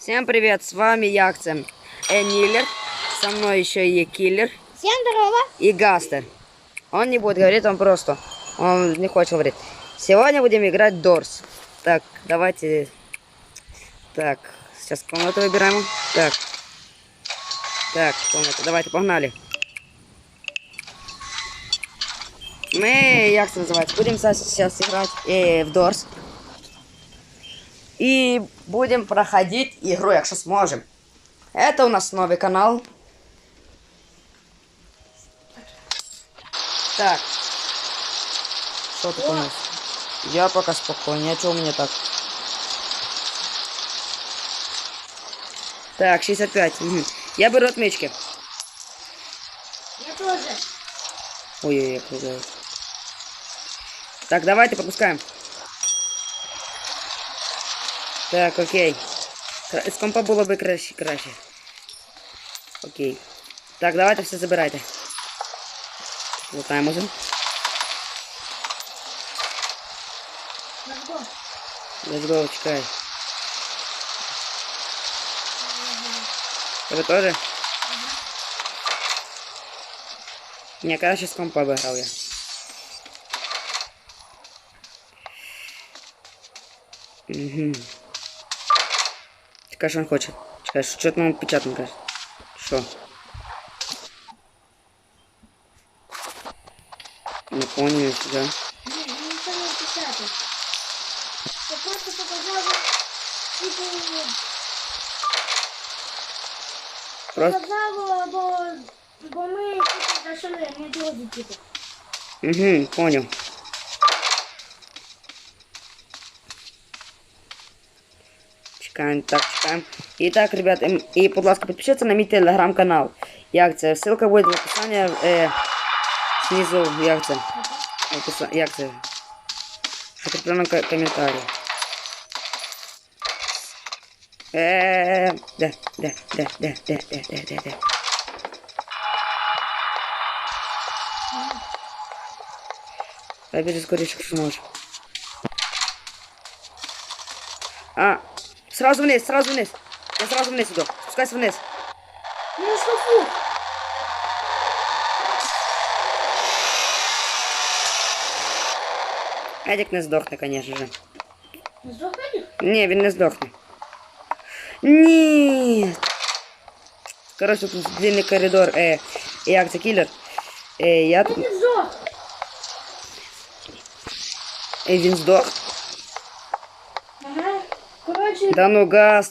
Всем привет, с вами Якцем Энилер. Со мной еще и Киллер Всем здорово. и Гастер. Он не будет говорить, он просто, он не хочет говорить. Сегодня будем играть Дорс. Так, давайте, так, сейчас комнату выбираем. Так, так, комната, давайте, погнали. Мы, як це називається, будем сейчас играть э, в Дорс. И будем проходить игру, якщо сможем. Это у нас новый канал. Так. Что тут у нас? Я пока спокойнее. А что у меня так? Так, 65. Мгм. Я беру отмычки. Я тоже. Ой-ой-ой, окружаю. Так, давайте пропускаем. Так, окей. З компа було би краще, краще. Окей. Так, давайте все забирайте. Лутаємо вже. Let's go. Let's чекай. Тебе теж? Ні, краще з компа виграв я. Угу. Чекай, що він хоче. Чекай, що що там печатно каже? Що? Не понял, да? Ні, я нічого не писати. Я просто показав, типу, Просто. показав, бо, бо ми типу зайшли, не друзі, типу. Угу, понял. Чекаємо, так, чекаємо. І так, ребят, ем, і, будь ласка, підпишіться на мій телеграм-канал. Як це? Ссылка буде в описанні е, знизу, як це? Описа- Як це? В закріпленому ко- коментарі. Е, де, де, де, де, де, де, де, де, де. Дай біжи скоріше, якщо можеш. А, сразу вниз, сразу вниз. Я сразу вниз иду. Спускайся вниз. Ну, шкафу. Едік не здохне, конечно же. Заходи. Ні, він не здохне. Ні. Коротше, тут длинний коридор. Е, як це кілер? Е, я тут. Ти здох. Е, він здох. Да ну газ.